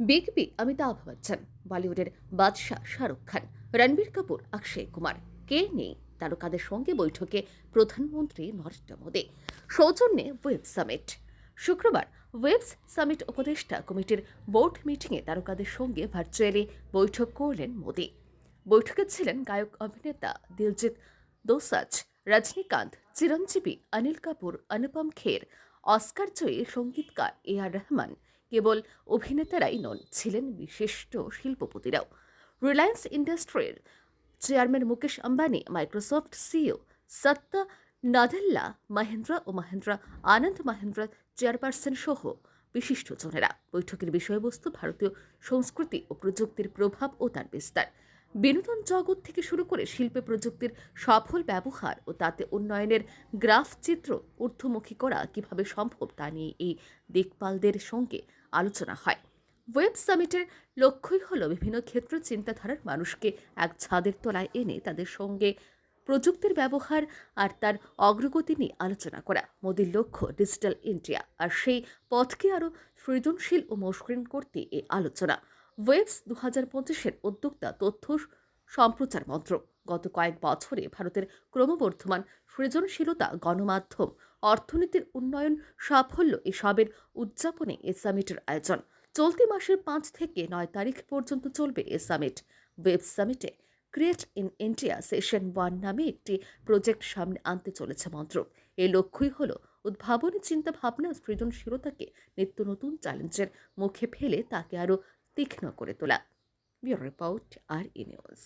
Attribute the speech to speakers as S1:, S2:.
S1: Big B Amitabh Bachchan, বলিউডের বাদশাহ শাহরুখ খান, রণবীর কাপুর, অক্ষয় কুমার। কে নেই? তারকাদের সঙ্গে বৈঠকে প্রধানমন্ত্রী নরেন্দ্র মোদী। সৌজন্যে ওয়েব সামিট। শুক্রবার ওয়েবস সামিট উপদেষ্টা কমিটির বোর্ড মিটিংয়ে তারকাদের সঙ্গে ভার্চুয়ালি বৈঠক করলেন মোদী। বৈঠকে ছিলেন গায়ক, অভিনেতা দিলজিৎ দোসাজ, রজনীকান্ত, চিরঞ্জীবী, অনিল কাপুর, অনুপম খের, অস্কার জয়ী সঙ্গীতকার এ আর রহমান কেবল অভিনেতারাই নন, ছিলেন বিশিষ্ট শিল্পপতিরাও। রিলায়েন্স ইন্ডাস্ট্রির chairman Mukesh Ambani Microsoft CEO Satya Nadella, Mahindra ও মাহেন্দ্রা, আনন্দ মাহেন্দ্রা চেয়ারপারসন সহ বিশিষ্টজনেরা বৈঠকের বিষয়বস্তু ভারতীয় সংস্কৃতি ও প্রযুক্তির প্রভাব ও তার বিস্তার। বিনোদন জগৎ থেকে শুরু করে শিল্পে প্রযুক্তির সফল ব্যবহার ও তাতে উন্নয়নের গ্রাফ চিত্র ঊর্ধ্বমুখী করা কীভাবে সম্ভব তা নিয়ে এই দেখপালদের সঙ্গে আলোচনা হয়। ওয়েব সামিটের লক্ষ্যই হল বিভিন্ন ক্ষেত্র চিন্তাধারার মানুষকে এক ছাদের তলায় এনে তাদের সঙ্গে প্রযুক্তির ব্যবহার আর তার অগ্রগতি নিয়ে আলোচনা করা। মোদীর লক্ষ্য ডিজিটাল ইন্ডিয়া আর সেই পথকে আরও সৃজনশীল ও মসৃণ করতে এই আলোচনা। ওয়েবস দু হাজার পঁচিশের উদ্যোক্তা তথ্য সম্প্রচার মন্ত্রক। গত কয়েক বছরে ভারতের ক্রমবর্ধমান সৃজনশীলতা, গণমাধ্যম, অর্থনীতির উন্নয়ন, সাফল্য এসবের উদযাপনে এ সামিটের আয়োজন। চলতি মাসের পাঁচ থেকে নয় তারিখ পর্যন্ত চলবে এ summit. Web সামিটে create in India session one নামে একটি প্রজেক্ট সামনে আনতে চলেছে মন্ত্রক। এর লক্ষ্যই হল উদ্ভাবনী চিন্তাভাবনা সৃজনশীলতাকে নিত্য নতুন চ্যালেঞ্জের মুখে ফেলে তাকে আরও তীক্ষ্ণ করে তোলা bureau report R E news.